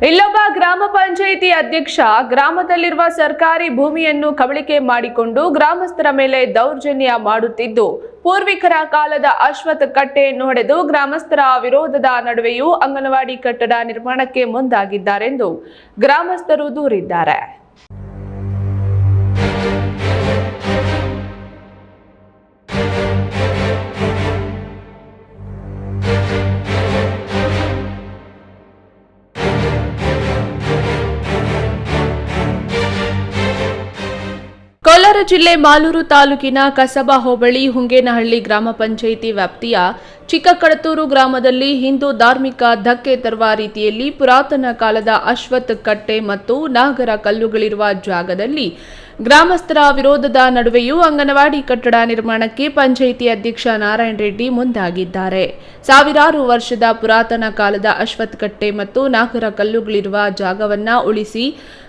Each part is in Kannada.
ಇಲ್ಲೊಬ್ಬ ಗ್ರಾಮ ಪಂಚಾಯಿತಿ ಅಧ್ಯಕ್ಷ ಗ್ರಾಮದಲ್ಲಿರುವ ಸರ್ಕಾರಿ ಭೂಮಿಯನ್ನು ಕಬಳಿಕೆ ಮಾಡಿಕೊಂಡು ಗ್ರಾಮಸ್ಥರ ಮೇಲೆ ದೌರ್ಜನ್ಯ ಮಾಡುತ್ತಿದ್ದು, ಪೂರ್ವಿಕರ ಕಾಲದ ಅಶ್ವಥ್ ಕಟ್ಟೆಯನ್ನು ಹೊಡೆದು ಗ್ರಾಮಸ್ಥರ ವಿರೋಧದ ನಡುವೆಯೂ ಅಂಗನವಾಡಿ ಕಟ್ಟಡ ನಿರ್ಮಾಣಕ್ಕೆ ಮುಂದಾಗಿದ್ದಾರೆಂದು ಗ್ರಾಮಸ್ಥರು ದೂರಿದ್ದಾರೆ. ಕೋಲಾರ ಜಿಲ್ಲೆ ಮಾಲೂರು ತಾಲೂಕಿನ ಕಸಬಾ ಹೋಬಳಿ ಹುಂಗೇನಹಳ್ಳಿ ಗ್ರಾಮ ಪಂಚಾಯಿತಿ ವ್ಯಾಪ್ತಿಯ ಚಿಕ್ಕಕಡತೂರು ಗ್ರಾಮದಲ್ಲಿ ಹಿಂದೂ ಧಾರ್ಮಿಕ ಧಕ್ಕೆ ತರುವ ರೀತಿಯಲ್ಲಿ ಪುರಾತನ ಕಾಲದ ಅಶ್ವತ್ ಕಟ್ಟೆ ಮತ್ತು ನಾಗರ ಕಲ್ಲುಗಳಿರುವ ಜಾಗದಲ್ಲಿ ಗ್ರಾಮಸ್ಥರ ವಿರೋಧದ ನಡುವೆಯೂ ಅಂಗನವಾಡಿ ಕಟ್ಟಡ ನಿರ್ಮಾಣಕ್ಕೆ ಪಂಚಾಯಿತಿ ಅಧ್ಯಕ್ಷ ನಾರಾಯಣ ರೆಡ್ಡಿ ಮುಂದಾಗಿದ್ದಾರೆ. ಸಾವಿರಾರು ವರ್ಷದ ಪುರಾತನ ಕಾಲದ ಅಶ್ವತ್ ಕಟ್ಟೆ ಮತ್ತು ನಾಗರ ಕಲ್ಲುಗಳಿರುವ ಜಾಗವನ್ನ ಉಳಿಸಿ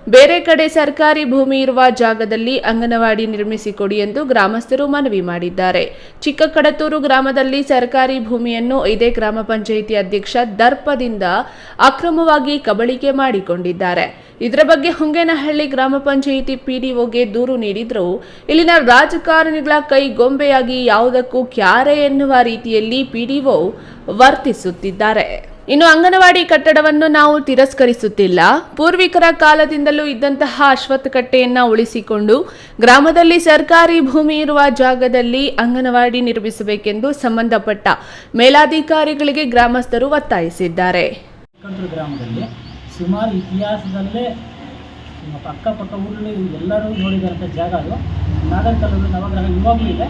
ಬೇರೆ ಕಡೆ ಸರ್ಕಾರಿ ಭೂಮಿ ಇರುವ ಜಾಗದಲ್ಲಿ ಅಂಗನವಾಡಿ ನಿರ್ಮಿಸಿಕೊಡಿ ಎಂದು ಗ್ರಾಮಸ್ಥರು ಮನವಿ ಮಾಡಿದ್ದಾರೆ. ಚಿಕ್ಕಕಡತೂರು ಗ್ರಾಮದಲ್ಲಿ ಸರ್ಕಾರಿ ಭೂಮಿಯನ್ನು ಇದೇ ಗ್ರಾಮ ಪಂಚಾಯಿತಿ ಅಧ್ಯಕ್ಷ ದರ್ಪದಿಂದ ಅಕ್ರಮವಾಗಿ ಕಬಳಿಕೆ ಮಾಡಿಕೊಂಡಿದ್ದಾರೆ. ಇದರ ಬಗ್ಗೆ ಹೊಂಗೇನಹಳ್ಳಿ ಗ್ರಾಮ ಪಂಚಾಯಿತಿ ಪಿಡಿಒಗೆ ದೂರು ನೀಡಿದ್ರು. ಇಲ್ಲಿನ ರಾಜಕಾರಣಿಗಳ ಕೈ ಗೊಂಬೆಯಾಗಿ ಯಾವುದಕ್ಕೂ ಕ್ಯಾರೆ ಎನ್ನುವ ರೀತಿಯಲ್ಲಿ ಪಿಡಿಒ ವರ್ತಿಸುತ್ತಿದ್ದಾರೆ. ಇನ್ನು ಅಂಗನವಾಡಿ ಕಟ್ಟಡವನ್ನು ನಾವು ತಿರಸ್ಕರಿಸುತ್ತಿಲ್ಲ. ಪೂರ್ವಿಕರ ಕಾಲದಿಂದಲೂ ಇದ್ದಂತಹ ಅಶ್ವತ್ಥ ಕಟ್ಟೆಯನ್ನ ಉಳಿಸಿಕೊಂಡು ಗ್ರಾಮದಲ್ಲಿ ಸರ್ಕಾರಿ ಭೂಮಿ ಇರುವ ಜಾಗದಲ್ಲಿ ಅಂಗನವಾಡಿ ನಿರ್ಮಿಸಬೇಕೆಂದು ಸಂಬಂಧಪಟ್ಟ ಮೇಲಾಧಿಕಾರಿಗಳಿಗೆ ಗ್ರಾಮಸ್ಥರು ಒತ್ತಾಯಿಸಿದ್ದಾರೆ. ಗ್ರಾಮದಲ್ಲಿ ಸುಮಾರು ಇತಿಹಾಸದಲ್ಲೇ ನಮ್ಮ ಅಕ್ಕಪಕ್ಕ ಊರಲ್ಲಿ ಎಲ್ಲರೂ ನೋಡಿದಂಥ ಜಾಗ ಅದು. ನಾಗರಕಲ್ಲೂರು ನವಗ್ರಹ ಇವಾಗಲೂ ಇದೆ.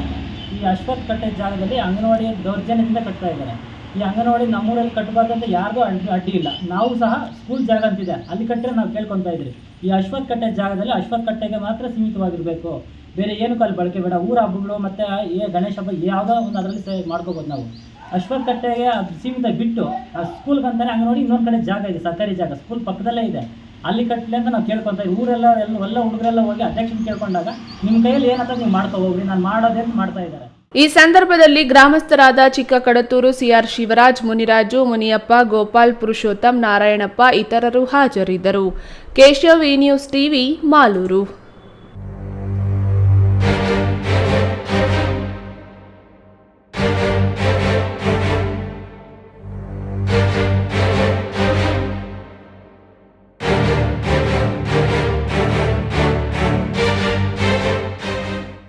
ಈ ಅಶ್ವತ್ಥ ಕಟ್ಟೆ ಜಾಗದಲ್ಲಿ ಅಂಗನವಾಡಿ ದೌರ್ಜನ್ಯದಿಂದ ಕಟ್ತಾ ಇದ್ದಾರೆ. ಈ ಅಂಗನವಾಡಿ ನಮ್ಮೂರಲ್ಲಿ ಕಟ್ಟಬಾರ್ದು ಅಂತ ಯಾರಿಗೂ ಅಡ್ಡಿ ಅಡ್ಡಿ ಇಲ್ಲ ನಾವು ಸಹ ಸ್ಕೂಲ್ ಜಾಗ ಅಂತಿದೆ. ಅಲ್ಲಿ ಕಟ್ಟರೆ ನಾವು ಕೇಳ್ಕೊತಾ ಇದ್ರಿ. ಈ ಅಶ್ವತ್ ಕಟ್ಟೆ ಜಾಗದಲ್ಲಿ ಅಶ್ವತ್ ಕಟ್ಟೆಗೆ ಮಾತ್ರ ಸೀಮಿತವಾಗಿರಬೇಕು. ಬೇರೆ ಏನಕ್ಕೂ ಅಲ್ಲಿ ಬಳಕೆ ಬೇಡ. ಊರ ಹಬ್ಬಗಳು ಮತ್ತು ಏ ಗಣೇಶ ಹಬ್ಬ ಯಾವುದೋ ಒಂದು ಅದರಲ್ಲಿ ಸೇ ಮಾಡ್ಕೋಬೋದು ನಾವು. ಅಶ್ವತ್ ಕಟ್ಟೆಗೆ ಸೀಮಿತ ಬಿಟ್ಟು ಆ ಸ್ಕೂಲ್ಗಂತಾನೆ ಅಂಗನವಾಡಿ ಇನ್ನೊಂದು ಕಡೆ ಜಾಗ ಇದೆ, ಸರ್ಕಾರಿ ಜಾಗ. ಸ್ಕೂಲ್ ಪಕ್ಕದಲ್ಲೇ ಇದೆ. ಅಲ್ಲಿ ಕಟ್ಟಲಿ ಅಂತ ನಾವು ಕೇಳ್ಕೊತಾ ಊರೆಲ್ಲ ಎಲ್ಲ ಎಲ್ಲ ಹುಡುಗರೆಲ್ಲ ಹೋಗಿ ಅಧ್ಯಕ್ಷನ ಕೇಳ್ಕೊಂಡಾಗ ನಿಮ್ಮ ಕೈಯಲ್ಲಿ ಏನಂತ ನೀವು ಮಾಡ್ಕೊ ಹೋಗ್ರಿ. ನಾನು ಮಾಡೋದೇ ಅಂತ ಮಾಡ್ತಾ ಇದ್ದಾರೆ. ಈ ಸಂದರ್ಭದಲ್ಲಿ ಗ್ರಾಮಸ್ಥರಾದ ಚಿಕ್ಕ ಕಡತೂರು ಸಿಆರ್ ಶಿವರಾಜ್, ಮುನಿರಾಜು, ಮುನಿಯಪ್ಪ, ಗೋಪಾಲ್, ಪುರುಷೋತ್ತಮ್, ನಾರಾಯಣಪ್ಪ ಇತರರು ಹಾಜರಿದ್ದರು. Keshav E news TV, Malur.